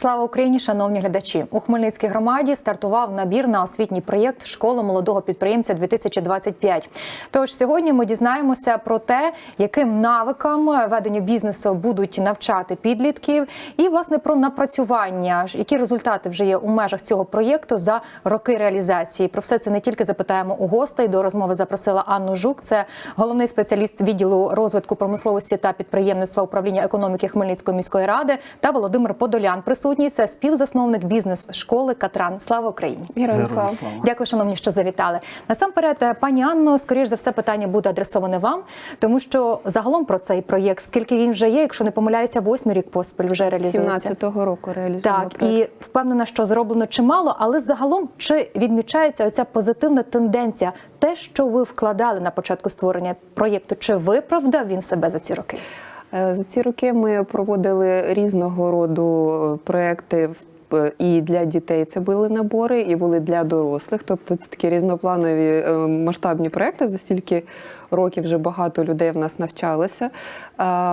Слава Україні, шановні глядачі! У Хмельницькій громаді стартував набір на освітній проєкт Школа молодого підприємця 2025 Тож сьогодні ми дізнаємося про те, яким навикам ведення бізнесу будуть навчати підлітків, і власне про напрацювання, які результати вже є у межах цього проєкту за роки реалізації. Про все це не тільки запитаємо у гостей. До розмови запросила Анну Жук, це головний спеціаліст відділу розвитку промисловості та підприємництва управління економіки Хмельницької міської ради та Володимир Подолян. Присутній це співзасновник бізнес-школи Катран. Слава Україні! Героям слава. Дякую, шановні, що завітали. Насамперед, е, пані Анно, скоріш за все, питання буде адресоване вам, тому що загалом про цей проєкт, скільки він вже є, якщо не помиляюся, восьмий рік поспіль вже реалізується. 17-го року реалізуємо Так, проект. і впевнена, що зроблено чимало, але загалом чи відмічається оця позитивна тенденція, те, що ви вкладали на початку створення проєкту, чи виправдав він себе за ці роки? Е, За ці роки ми проводили різного роду е, проекти. е, І для дітей це були набори, і були для дорослих. Тобто це такі різнопланові масштабні проекти. За стільки років вже багато людей в нас навчалося.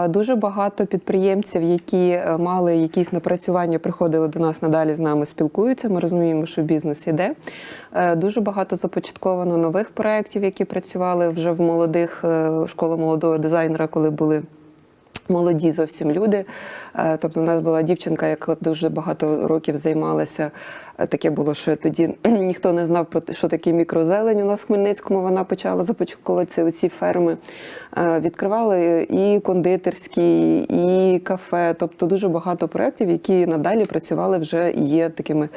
Дуже багато підприємців, які мали якісь напрацювання, приходили до нас надалі з нами спілкуються. Ми розуміємо, що бізнес іде. Дуже багато започатковано нових проєктів, які працювали вже в молодих школа молодого дизайнера, коли були. Молоді зовсім люди. Е, Тобто, у нас була дівчинка, яка дуже багато років займалася. Е, Таке було, що тоді ніхто не знав про те, що таке мікрозелень. У нас в Хмельницькому вона почала започатковувати оці ферми. Е, Відкривали і кондитерські, і кафе. Тобто дуже багато проєктів, які надалі працювали вже є такими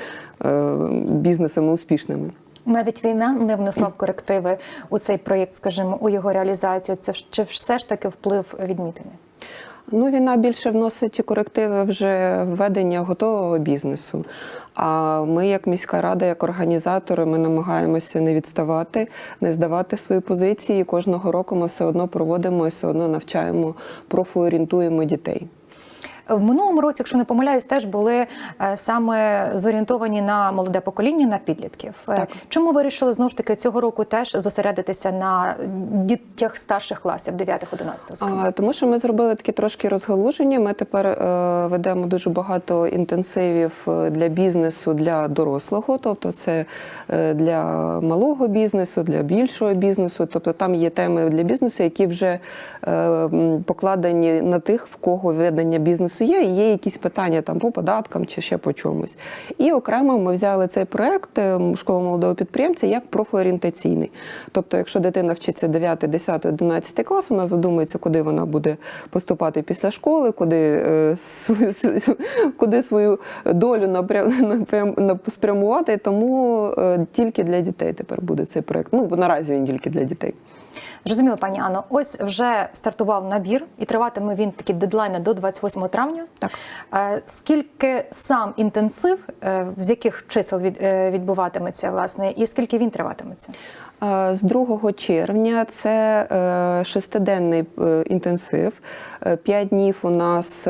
бізнесами успішними. Навіть війна не внесла корективи у цей проєкт, скажімо, у його реалізацію. Це чи все ж таки вплив відмітений? Ну, війна більше вносить корективи вже введення готового бізнесу. А ми, як міська рада, як організатори, ми намагаємося не відставати, не здавати свої позиції. Кожного року ми все одно проводимо і все одно навчаємо, профорієнтуємо дітей. В минулому році, якщо не помиляюсь, теж були е, саме зорієнтовані на молоде покоління, на підлітків. Е, Так. Чому вирішили знову ж таки цього року теж зосередитися на дітях старших класів, 9-11? Тому що ми зробили такі трошки розгалуження. Ми тепер е, ведемо дуже багато інтенсивів для бізнесу для дорослого, тобто це для малого бізнесу, для більшого бізнесу. Тобто там є теми для бізнесу, які вже е, покладені на тих, в кого ведення бізнесу є, і є якісь питання там по податкам чи ще по чомусь. І окремо ми взяли цей проект е, школа молодого підприємця як профорієнтаційний. Тобто, якщо дитина вчиться 9, 10, 11 клас, вона задумується, куди вона буде поступати після школи, куди, е, куди свою долю спрямувати. Тому е, тільки для дітей тепер буде цей проект. Ну, наразі він тільки для дітей. Зрозуміло, пані Анно. Ось вже стартував набір, і триватиме він такі дедлайни до 28 травня. Так. Е, Скільки сам інтенсив, е, з яких чисел е, відбуватиметься, власне, і скільки він триватиметься? З 2 червня це шестиденний інтенсив. П'ять днів у нас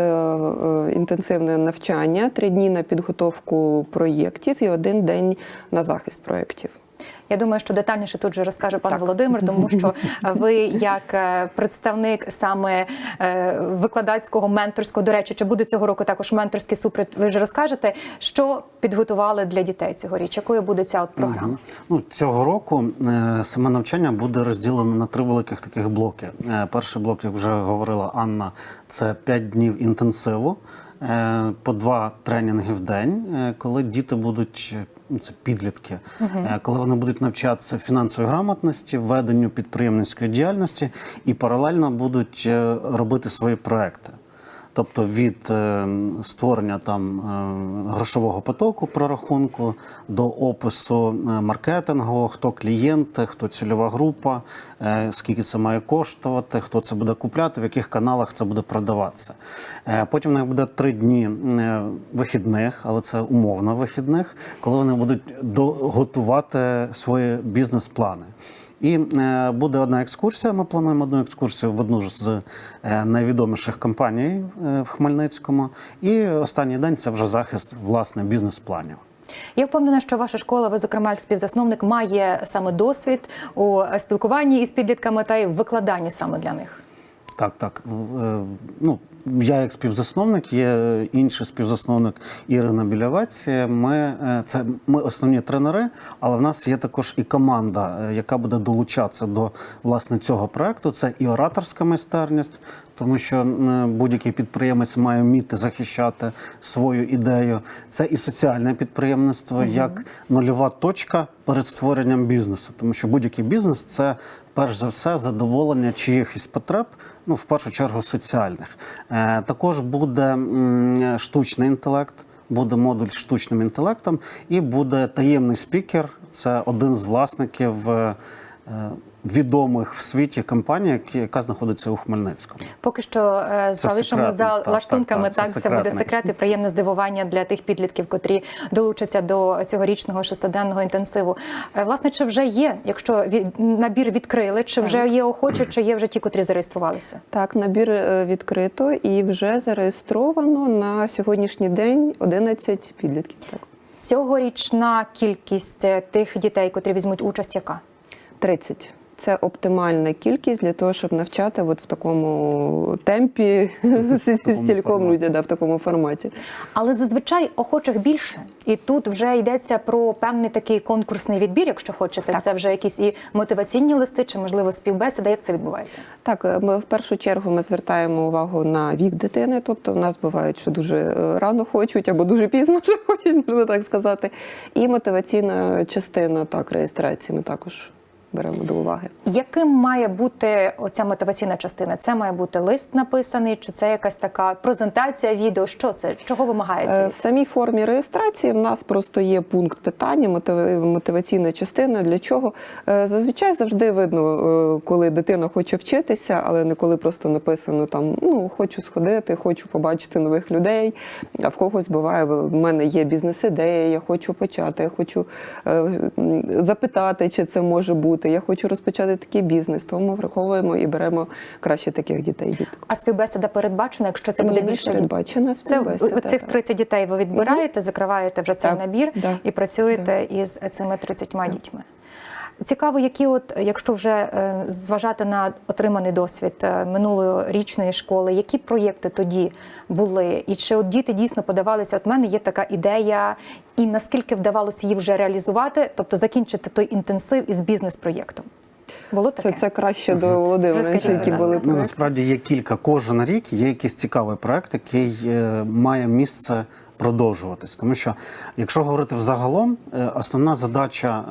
інтенсивне навчання, три дні на підготовку проєктів і один день на захист проєктів. Я думаю, що детальніше тут вже розкаже пан Так. Володимир, тому що ви, як е, представник саме е, викладацького менторського, до речі, чи буде цього року також менторський супровід, ви вже розкажете, що підготували для дітей цьогоріч, якою буде ця от програма? Ну, цього року е, саме навчання буде розділено на три великих таких блоки. Перший блок, як вже говорила Анна, це 5 днів інтенсиву, по два тренінги в день, коли діти будуть. Ну, Це підлітки, угу. коли вони будуть навчатися фінансової грамотності, веденню підприємницької діяльності і паралельно будуть е, робити свої проекти. Тобто від е, створення там е, грошового потоку прорахунку до опису е, маркетингового, хто клієнти, хто цільова група, скільки це має коштувати, хто це буде купляти, в яких каналах це буде продаватися. Потім у них буде три дні вихідних, але це умовно вихідних, коли вони будуть готувати свої бізнес-плани. І е, буде одна екскурсія. Ми плануємо одну екскурсію в одну з е, найвідоміших компаній е, в Хмельницькому. І останній день це вже захист власне бізнес-планів. Я впевнена, що ваша школа, ви, зокрема, як співзасновник, має саме досвід у спілкуванні із підлітками та й викладанні саме для них. Так, так. Ну, я як співзасновник, є інший співзасновник Ірина Білявець. Ми е, це ми основні тренери, але в нас є також і команда, е, яка буде долучатися до власне цього проекту. Це і ораторська майстерність, тому що будь-який підприємець має вміти захищати свою ідею. Це і соціальне підприємництво як нульова точка перед створенням бізнесу, тому що будь-який бізнес це перш за все задоволення чиїхось потреб, ну в першу чергу соціальних. Е, також буде м, штучний інтелект. Буде модуль з штучним інтелектом, і буде таємний спікер. Це один з власників е, е, відомих в світі компаній, яка знаходиться у Хмельницькому. Поки що е, Це залишимо за так, лаштунками. так, так, Так, це це буде секрет і приємне здивування для тих підлітків, котрі долучаться до цьогорічного шестиденного інтенсиву. Е, Власне, чи вже є, якщо від- набір відкрили, чи вже є охочі, чи є вже ті, котрі зареєструвалися? Так, набір е, відкрито і вже зареєстровано на сьогоднішній день 11 підлітків. Так. Цьогорічна кількість тих дітей, котрі візьмуть участь, яка? 30. Це оптимальна кількість для того, щоб навчати от в такому темпі стільком людей, да, в такому форматі. Але зазвичай охочих більше, і тут вже йдеться про певний такий конкурсний відбір, якщо хочете. Це вже якісь і мотиваційні листи, чи можливо співбесіда. Як це відбувається? Так, е, ми в першу чергу ми звертаємо увагу на вік дитини. Тобто, в нас бувають, що дуже е, рано хочуть або дуже пізно вже хочуть, можна так сказати. І мотиваційна частина так реєстрації ми також беремо до уваги. Яким має бути оця мотиваційна частина? Це має бути лист написаний, чи це якась така презентація відео? Що це? Чого Е, вимагаєте? В самій формі реєстрації в нас просто є пункт питання, мотив- мотиваційна частина. Для чого? Е, Зазвичай завжди видно, е, коли дитина хоче вчитися, але не коли просто написано там ну хочу сходити, хочу побачити нових людей. А в когось буває, в мене є бізнес-ідея, я хочу почати, я хочу е, запитати, чи це може бути. Я хочу розпочати такий бізнес. Тому ми враховуємо і беремо краще таких дітей. діток. А співбесіда передбачена, якщо це буде більше передбачена Це співбесіда, у цих так. 30 дітей ви відбираєте, закриваєте вже цей Так, набір да, і працюєте із цими 30 дітьми. Цікаво, які, от, якщо вже е, зважати на отриманий досвід е, минулої річної школи, які проєкти тоді були, і чи от діти дійсно подавалися? От мене є така ідея, і наскільки вдавалося її вже реалізувати, тобто закінчити той інтенсив із бізнес-проєктом? Було таке? Це, це краще до Володимира, Розкажіть, які були ласка. Ну, насправді є кілька. Кожен рік є якийсь цікавий проект, який е, має місце продовжуватись. Тому що, якщо говорити взагалом, е, основна задача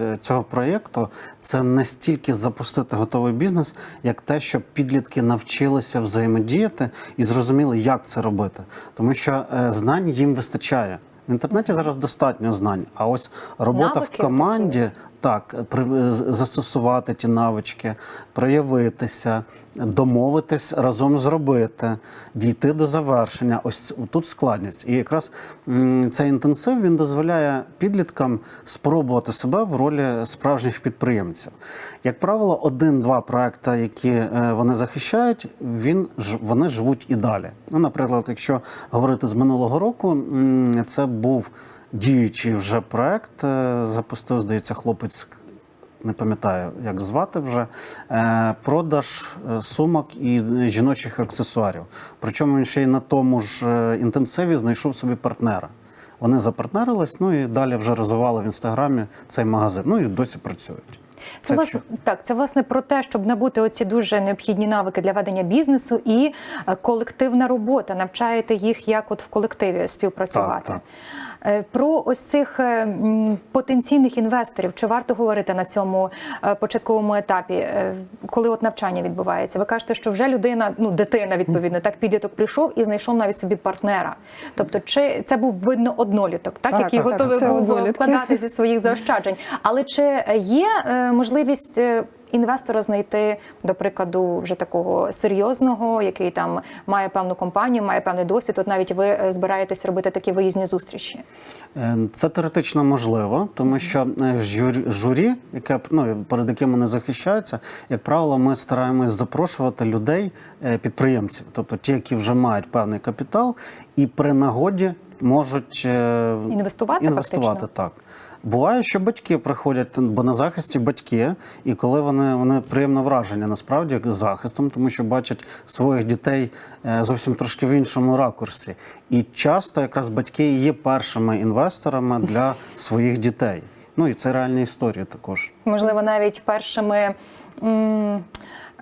е, цього проєкту це не стільки запустити готовий бізнес, як те, щоб підлітки навчилися взаємодіяти і зрозуміли, як це робити. Тому що е, знань їм вистачає. В інтернеті зараз достатньо знань, а ось робота Навики в команді так при- застосувати ті навички, проявитися, домовитись разом зробити, дійти до завершення. Ось тут складність. І якраз цей інтенсив він дозволяє підліткам спробувати себе в ролі справжніх підприємців. Як правило, один-два проекти, які е, вони захищають, він вони живуть і далі. Ну, наприклад, якщо говорити з минулого року, це був діючий вже проект. е, Запустив, здається, хлопець. Не пам'ятаю, як звати вже е, продаж е, сумок і жіночих аксесуарів. Причому він ще й на тому ж інтенсиві знайшов собі партнера. Вони запартнерились, ну і далі вже розвивали в інстаграмі цей магазин. Ну і досі працюють. Це власне так. Це власне про те, щоб набути оці дуже необхідні навики для ведення бізнесу і колективна робота. Навчаєте їх, як от в колективі співпрацювати. Так, Е, Про ось цих е, потенційних інвесторів чи варто говорити на цьому е, початковому етапі, е, коли от навчання відбувається? Ви кажете, що вже людина, ну дитина відповідно, так підліток прийшов і знайшов навіть собі партнера. Тобто, чи це був видно одноліток, так, Так, який так, так, готовий це був вкладати зі своїх заощаджень. Але чи є е, можливість е, інвестора знайти, до прикладу, вже такого серйозного, який там має певну компанію, має певний досвід? От навіть ви е, збираєтесь робити такі виїзні зустрічі. Е, Це теоретично можливо, тому що е, журі, яке ну, перед яким вони захищаються, як правило, ми стараємось запрошувати людей, підприємців, тобто ті, які вже мають певний капітал, і при нагоді можуть Інвестувати інвестувати фактично? так. Буває, що батьки приходять, бо на захисті батьки, і коли вони, вони приємно враження насправді захистом, тому що бачать своїх дітей е, зовсім трошки в іншому ракурсі. І часто якраз батьки є першими інвесторами для своїх дітей. Ну і це реальні історії також. можливо, навіть першими. м,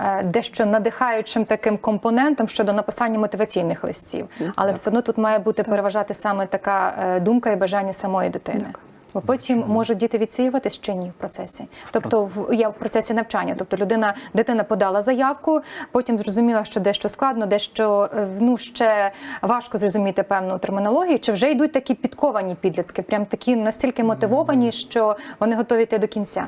е, Дещо надихаючим таким компонентом щодо написання мотиваційних листів, але все одно тут має бути переважати саме така е, думка і бажання самої дитини. Бо потім можуть діти відсіюватись чи ні в процесі. Тобто в я в процесі навчання. Тобто людина, дитина подала заявку, потім зрозуміла, що дещо складно, дещо е, ну ще важко зрозуміти певну термінологію. Чи вже йдуть такі підковані підлітки, прям такі настільки мотивовані, що вони готові йти до кінця.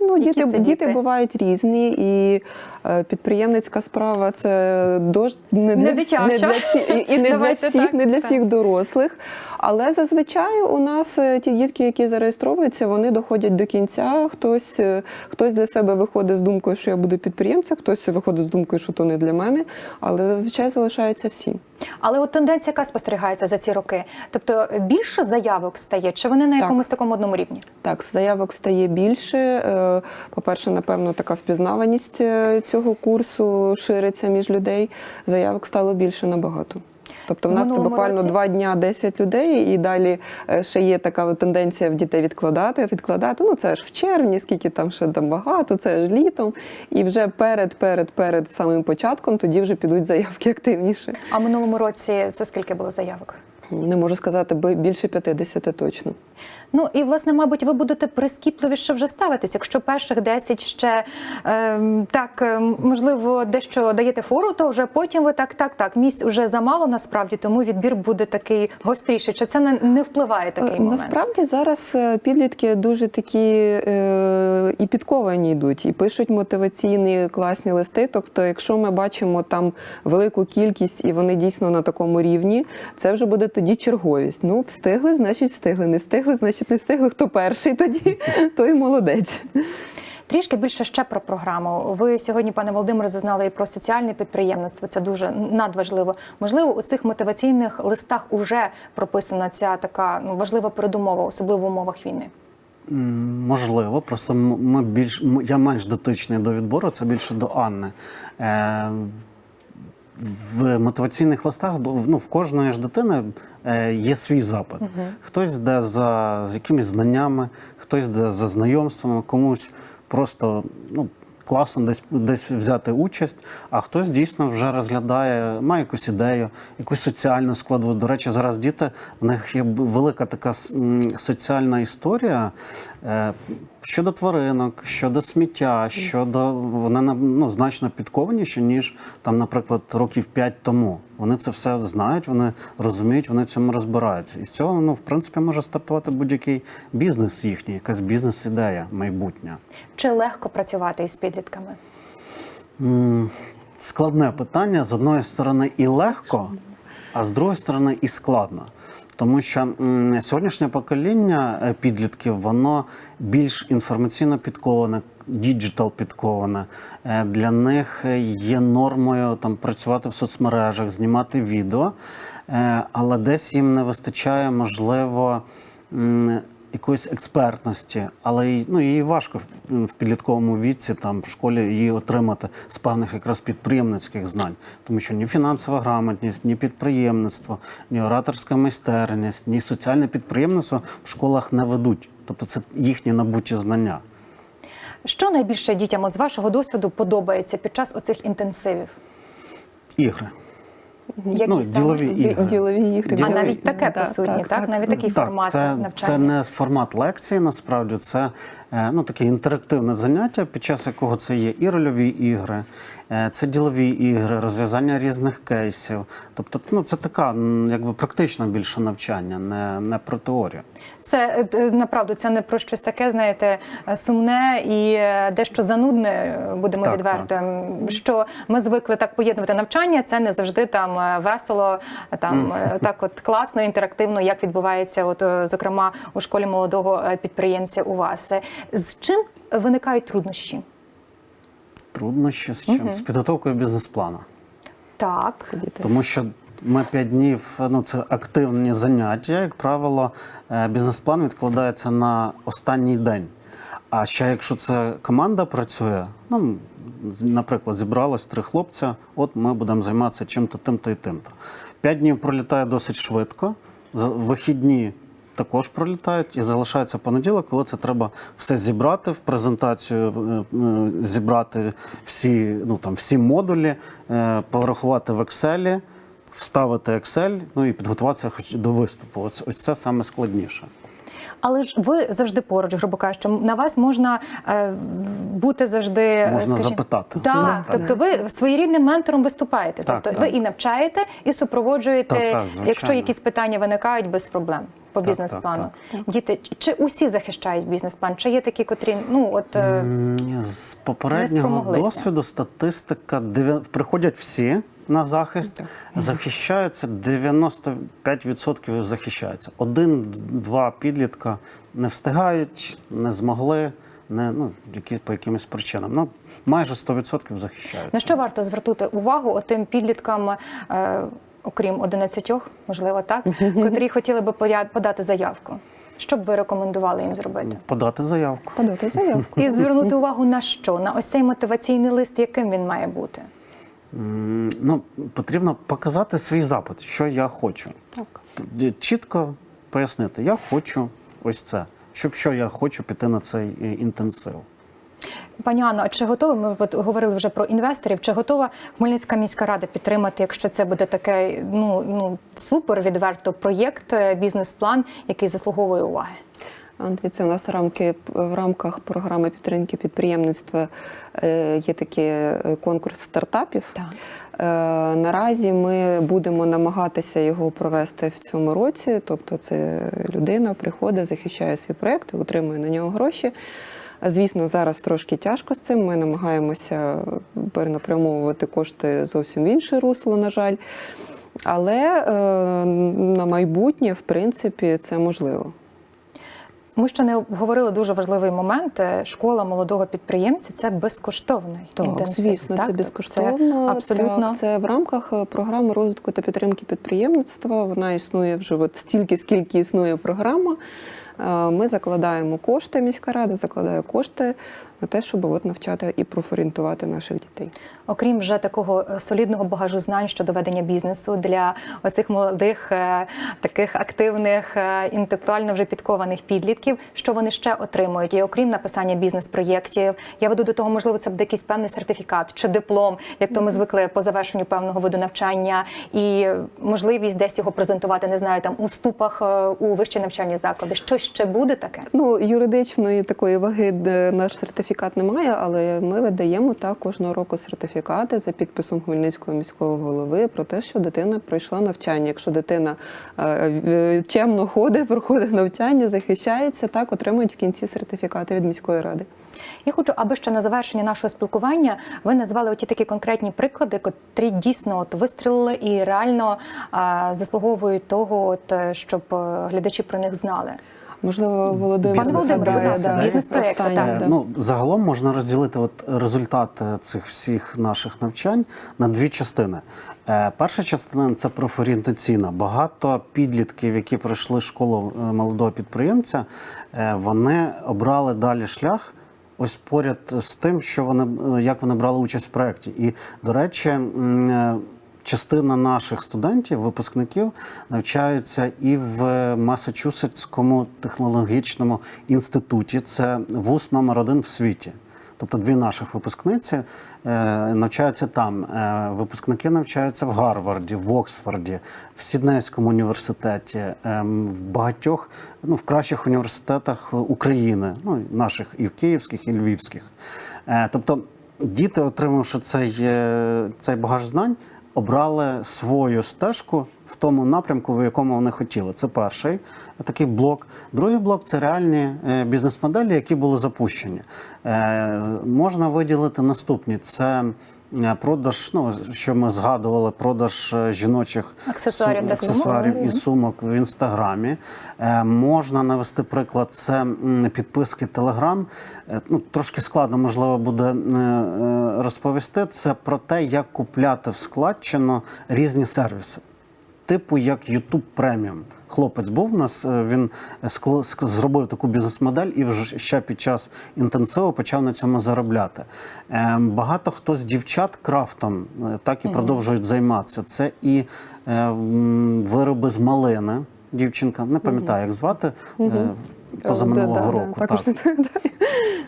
Ну, діти, діти діти? бувають різні, і е, підприємницька справа це дож не, Не для, не дитяча. для всіх, і, і не для всіх, так, не для так. всіх дорослих. Але зазвичай у нас е, ті дітки, які зареєстровуються, вони доходять до кінця. Хтось, е, хтось для себе виходить з думкою, що я буду підприємцем, хтось виходить з думкою, що то не для мене, але зазвичай залишаються всі. Але от тенденція, яка спостерігається за ці роки, тобто більше заявок стає, чи вони на Так. якомусь такому одному рівні? Так, заявок стає більше. Е, По-перше, напевно, така впізнаваність цього курсу шириться між людей. Заявок стало більше набагато. Тобто, в нас це буквально році? два дня 10 людей, і далі е, ще є така тенденція в дітей відкладати, відкладати. Ну це ж в червні, скільки там ще там багато, це ж літом. І вже перед, перед, перед самим початком тоді вже підуть заявки активніше. А в минулому році це скільки було заявок? Не можу сказати, більше 50 точно. Ну і власне, мабуть, ви будете прискіпливіше вже ставитись, якщо перших 10 ще ем, так ем, можливо дещо даєте фору, то вже потім ви так, так, так. Місць уже замало насправді, тому відбір буде такий гостріший. Чи це не, не впливає такий Е, момент? Насправді зараз е, підлітки дуже такі е, і підковані йдуть, і пишуть мотиваційні класні листи. Тобто, якщо ми бачимо там велику кількість і вони дійсно на такому рівні, це вже буде тоді черговість. Ну, встигли, значить встигли. Не встигли, значить не встигли. Хто перший тоді, той молодець. Трішки більше ще про програму. Ви сьогодні, пане Володимире, зазнали і про соціальне підприємництво. Це дуже надважливо. Можливо, у цих мотиваційних листах уже прописана ця така ну, важлива передумова, особливо в умовах війни. Можливо, просто ми більш я менш дотичний до відбору, це більше до Анни. Е, в мотиваційних листах ну, в кожної ж дитини е, є свій запит. Хтось йде за з якимись знаннями, хтось йде за знайомствами, комусь просто ну, класно десь, десь взяти участь, а хтось дійсно вже розглядає, має якусь ідею, якусь соціальну складову. До речі, зараз діти, в них є велика така соціальна історія. Е, Щодо тваринок, щодо сміття, щодо вони ну, значно підкованіші, ніж там, наприклад, років 5 тому. Вони це все знають, вони розуміють, вони в цьому розбираються. І з цього, ну, в принципі, може стартувати будь-який бізнес їхній, якась бізнес-ідея майбутня. Чи легко працювати із підлітками? Складне питання з одної сторони і легко, а з другої сторони і складно. Тому що сьогоднішнє покоління е, підлітків воно більш інформаційно підковане, діджитал підковане. Для них є нормою там працювати в соцмережах, знімати відео, Е, але десь їм не вистачає, можливо. якоїсь експертності, але ну, її важко в підлітковому віці, там в школі її отримати з певних якраз підприємницьких знань, тому що ні фінансова грамотність, ні підприємництво, ні ораторська майстерність, ні соціальне підприємництво в школах не ведуть. Тобто це їхні набуті знання. Що найбільше дітям з вашого досвіду подобається під час оцих інтенсивів? Ігри. Які ну, ділові ігри. Ділові ігри. А навіть таке Да, присутні, так, Навіть такий формат це, навчання. це не формат лекції, насправді це е, ну, таке інтерактивне заняття, під час якого це є і рольові ігри, це ділові ігри, розв'язання різних кейсів. Тобто, ну, це така якби практичне більше навчання, не, не про теорію. Це е, направду це не про щось таке, знаєте, е, сумне і е, дещо занудне, е, будемо Так, відвертим. Що ми звикли так поєднувати навчання, це не завжди там е, весело, е, там е, так от класно, інтерактивно, як відбувається, от е, зокрема у школі молодого е, підприємця у вас. Е, З чим виникають труднощі? Труднощі з чим? З підготовкою бізнес-плану. Так, Тому що ми п'ять днів, ну це активні заняття. Як правило, е, бізнес-план відкладається на останній день. А ще якщо це команда працює, ну наприклад, зібралось три хлопця, от ми будемо займатися чим-то тим-то і тим-то. П'ять днів пролітає досить швидко. за- Вихідні також пролітають і залишається понеділок, коли це треба все зібрати в презентацію, е, е, зібрати всі, ну, там, всі модулі, е, порахувати в Excel, вставити Excel, ну і підготуватися хоч до виступу. Ось, ось це саме складніше. Але ж ви завжди поруч, грубо кажучи, на вас можна е, бути завжди Можна запитати. Так, Так. тобто ви своєрідним ментором виступаєте. Так, тобто так. ви і навчаєте, і супроводжуєте, Так, так, якщо якісь питання виникають без проблем по бізнес-плану. Діти, чи усі захищають бізнес-план? Чи є такі, котрі ну от е, З попереднього досвіду статистика приходять всі на захист, захищаються 95% захищаються. Один-два підлітка не встигають, не змогли, не ну які по якимось причинам. Ну майже 100% захищаються. на що варто звернути увагу тим підліткам? Е, Окрім 11, можливо, так, котрі хотіли би поряд- подати заявку. Що б ви рекомендували їм зробити? Подати заявку. Подати заявку. І звернути увагу на що? На ось цей мотиваційний лист, яким він має бути? Ну, потрібно показати свій запит, що я хочу. Так. Чітко пояснити, я хочу ось це. Щоб що я хочу піти на цей е, інтенсив. Пані Анно, а чи готові? Ми от говорили вже про інвесторів. Чи готова Хмельницька міська рада підтримати, якщо це буде таке ну ну супер відверто проєкт, е, бізнес-план, який заслуговує уваги? Дивіться, у нас рамки в рамках програми підтримки підприємництва е, є такий е, конкурс стартапів. Так. Наразі ми будемо намагатися його провести в цьому році. Тобто, це людина приходить, захищає свій проект, отримує на нього гроші. Звісно, зараз трошки тяжко з цим. Ми намагаємося перенапрямовувати кошти зовсім в інше русло, на жаль. Але е, на майбутнє, в принципі, це можливо. Ми ще не обговорили дуже важливий момент. Е, Школа молодого підприємця це безкоштовний Так, інтенсив. звісно, так? це безкоштовно. абсолютно. Так, це в рамках е, програми розвитку та підтримки підприємництва. Вона існує вже от стільки, скільки існує програма. Е, Ми закладаємо кошти, міська рада закладає кошти на те, щоб от навчати і профорієнтувати наших дітей. Окрім вже такого е, солідного багажу знань щодо ведення бізнесу для оцих молодих, е, таких активних, е, інтелектуально вже підкованих підлітків, що вони ще отримують? І окрім написання бізнес-проєктів, я веду до того, можливо, це буде якийсь певний сертифікат чи диплом, як то ми звикли по завершенню певного виду навчання, і можливість десь його презентувати, не знаю, там у ступах у вищі навчальні заклади. Що ще буде таке? Ну, юридичної такої ваги наш сертифікат немає, але ми видаємо так кожного року сертифікати за підписом Хмельницького міського голови про те, що дитина пройшла навчання. Якщо дитина е, чемно ходить, проходить навчання, захищається, так отримують в кінці сертифікати від міської ради. Я хочу, аби ще на завершення нашого спілкування ви назвали оті такі конкретні приклади, котрі дійсно от вистрілили і реально а, заслуговують того, от, е, щоб е, глядачі про них знали. Можливо, Володимир Пане Володимире, згадає, да. Е. Ну, загалом можна розділити от результати цих всіх наших навчань на дві частини. Е, Перша частина це профорієнтаційна. Багато підлітків, які пройшли школу е, молодого підприємця, е, вони обрали далі шлях. Ось поряд з тим, що вони е, як вони брали участь в проєкті. І, до речі, е, частина наших студентів, випускників, навчаються і в Масачусетському технологічному інституті. Це вуз номер один в світі. Тобто дві наших випускниці е, навчаються там. Е, випускники навчаються в Гарварді, в Оксфорді, в Сіднейському університеті, е, в багатьох, ну в кращих університетах України, ну наших і в київських, і львівських. Тобто діти, отримавши цей, цей багаж знань, обрали свою стежку в тому напрямку, в якому вони хотіли. Це перший такий блок. Другий блок це реальні е, бізнес-моделі, які були запущені. Е, Можна виділити наступні: це е, продаж, ну що ми згадували, продаж жіночих Аксесуарів су- для сумок. аксесуарів і сумок в інстаграмі. Можна навести приклад, це підписки Телеграм. Ну, трошки складно, можливо, буде розповісти. Це про те, як купляти в складчину різні сервіси. Типу як YouTube Premium. Хлопець був у нас, е, він скло- зробив таку бізнес-модель і вже ще під час інтенсиву почав на цьому заробляти. Е, Багато хто з дівчат крафтом е, так і продовжують займатися. Це і е, вироби з малини. Дівчинка, не пам'ятаю, як звати. е, Позаминулого Да, да, да, року. Також так. не пам'ятаю.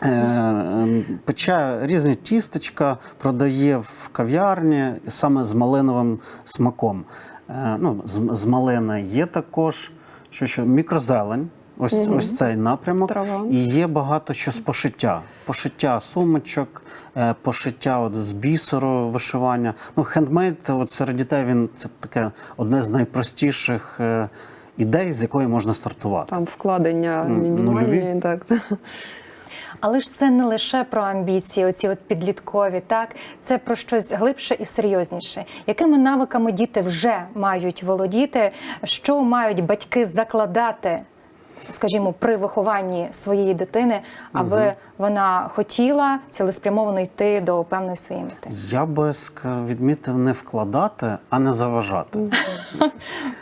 Е, е, Пече різні тістечка, продає в кав'ярні саме з малиновим смаком. Е, Ну, з, з малини є також що, що, мікрозелень. Ось, ось цей напрямок. Трава. І є багато що з пошиття. Пошиття сумочок, е, пошиття от з бісеру вишивання. Ну, хендмейд от серед дітей він це таке одне з найпростіших е, ідей, з якої можна стартувати. Там вкладення мінімальні. нульові. Так. Але ж це не лише про амбіції, оці от підліткові, так? Це про щось глибше і серйозніше. Якими навиками діти вже мають володіти, що мають батьки закладати, скажімо, при вихованні своєї дитини, аби вона хотіла цілеспрямовано йти до певної своєї мети? Я би відмітив не вкладати, а не заважати.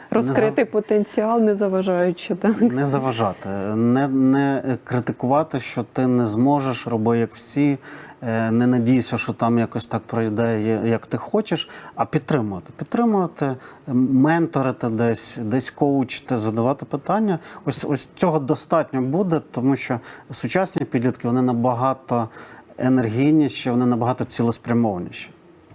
Розкрити потенціал, не заважаючи. Так. Не заважати, не, не критикувати, що ти не зможеш, роби як всі, е, не надійся, що там якось так пройде, як ти хочеш, а підтримувати. Підтримувати, менторити десь, десь коучити, задавати питання. Ось, ось цього достатньо буде, тому що сучасні підлітки вони набагато енергійніші, вони набагато цілеспрямованіші.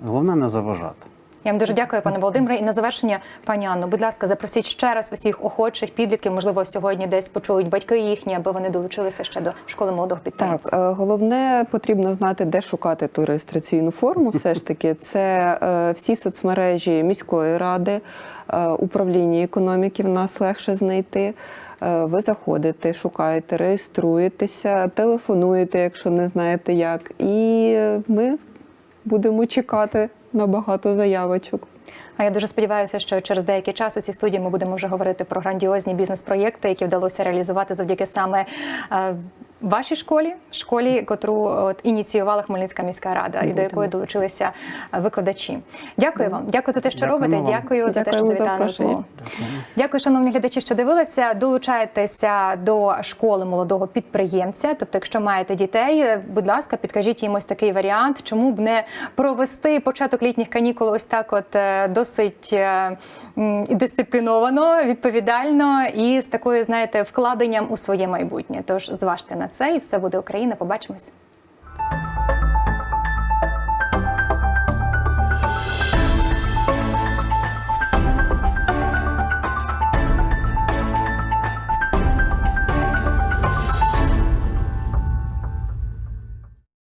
Головне не заважати. Я вам дуже дякую, пане Володимире. І на завершення, пані Анно, будь ласка, запросіть ще раз усіх охочих підлітків. Можливо, сьогодні десь почують батьки їхні, аби вони долучилися ще до школи молодого підприємця. Так, е, головне потрібно знати, де шукати ту реєстраційну форму. Все ж таки, це е, всі соцмережі міської ради, е, управління економіки в нас легше знайти. Ви заходите, шукаєте, реєструєтеся, телефонуєте, якщо не знаєте як, і ми будемо чекати на багато заявочок. А я дуже сподіваюся, що через деякий час у цій студії ми будемо вже говорити про грандіозні бізнес-проєкти, які вдалося реалізувати завдяки саме е, вашій школі, школі, котру от ініціювала Хмельницька міська рада, і до якої долучилися е, викладачі. Дякую вам. Дякую за те, що Дякуємо робите. вам. Дякую за те, що завітали на розмову. Дякую, шановні глядачі, що дивилися. Долучайтеся до школи молодого підприємця. Тобто, якщо маєте дітей, будь ласка, підкажіть їм ось такий варіант. Чому б не провести початок літніх канікул ось так, от е, досить е, дисципліновано, відповідально і з такою, знаєте, вкладенням у своє майбутнє. Тож зважте на це і все буде Україна. Побачимось.